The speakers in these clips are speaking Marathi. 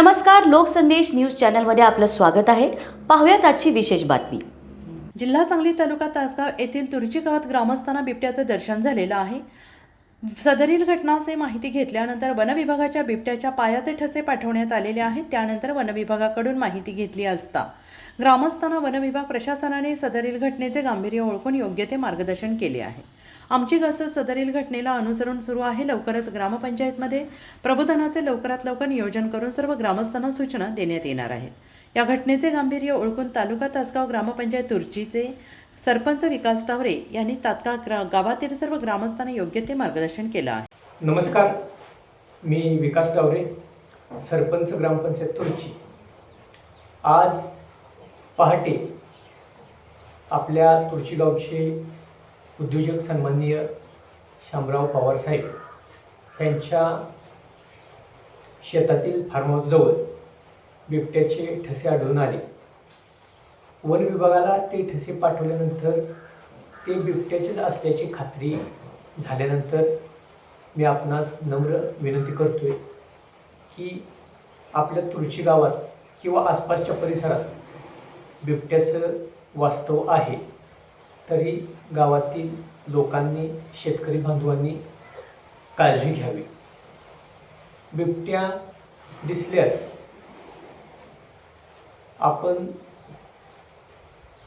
नमस्कार लोकसंदेश न्यूज चॅनलमध्ये आपलं स्वागत आहे. पाहूयात आजची विशेष बातमी. जिल्हा सांगली तालुका तासगाव येथील तुरची गावात ग्रामस्थांना बिबट्याचं दर्शन झालेलं आहे. सदरील घटनाचे माहिती घेतल्यानंतर वनविभागाच्या बिबट्याच्या पायाचे ठसे पाठवण्यात आलेले आहेत. त्यानंतर वनविभागाकडून माहिती घेतली असता ग्रामस्थांना वनविभाग प्रशासनाने सदरील घटनेचे गांभीर्य ओळखून योग्य ते मार्गदर्शन केले आहे. आमची गस्त सदरील घटनेला अनुसरून सुरू आहे लवकरच ग्रामपंचायतमध्ये. प्रबोधनाचे लवकरात लवकर नियोजन करून सर्व ग्रामस्थांना सूचना देण्यात येणार आहेत या घटनेचे गांभीर्य ओळखून तालुका तासगाव ग्रामपंचायत तुर्चीचे सरपंच विकास टावरे यांनी तात्काळ ग्रा गावातील सर्व ग्रामस्थांना योग्य ते मार्गदर्शन केलं आहे. नमस्कार. मी विकास टावरे सरपंच ग्रामपंचायत तुर्ची. आज पहाटे आपल्या तुळशी गावचे उद्योजक सन्माननीय शामराव पवारसाहेब यांच्या शेतातील फार्महाऊसजवळ बिबट्याचे ठसे आढळून आले. वन विभागाला ते ठसे पाठवल्यानंतर ते बिबट्याचेच असल्याची खात्री झाल्यानंतर मी आपणास नम्र विनंती करतोय की आपल्या तुळशी गावात किंवा आसपासच्या परिसरात बिबट्याचं वास्तव आहे. तरी गावातील लोकांनी शेतकरी बांधवांनी काळजी घ्यावी. बिबट्या दिसल्यास आपण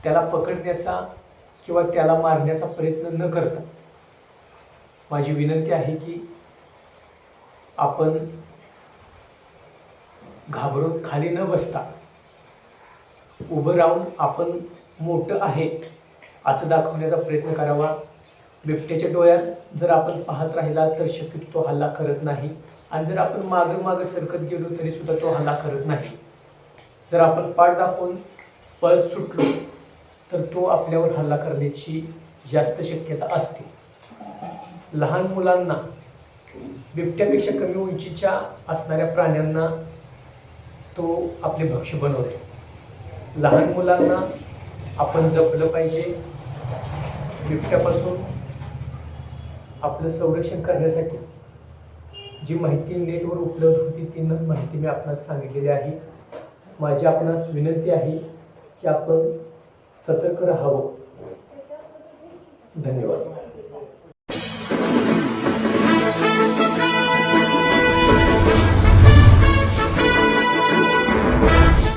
त्याला पकडण्याचा किंवा त्याला मारण्याचा प्रयत्न न करता माझी विनंती आहे की आपण घाबरून खाली न बसता उभं राहून आपण मोठं आहे असं दाखवण्याचा प्रयत्न करावा. बिबट्याच्या डोळ्यात जर आपण पाहत राहिला तर शक्यतो तो हल्ला करत नाही. आणि जर आपण मागं मागं सरकत गेलो तरी सुद्धा तो हल्ला करत नाही. जर आपण पाठ दाखवून पळत सुटलो तर तो आपल्यावर हल्ला करण्याची जास्त शक्यता असते. लहान मुलांना बिबट्यापेक्षा कमी उंचीच्या असणाऱ्या प्राण्यांना तो आपले भक्ष्य बनवतो. लहान मुलांना आपण जपलं पाहिजे. बिबट्यापासून आपलं संरक्षण करण्यासाठी जी माहिती नेटवर उपलब्ध होती ती न- माहिती मी आपणास सांगितलेली आहे. माझी आपणास विनंती आहे की आपण सतर्क राहावं. धन्यवाद.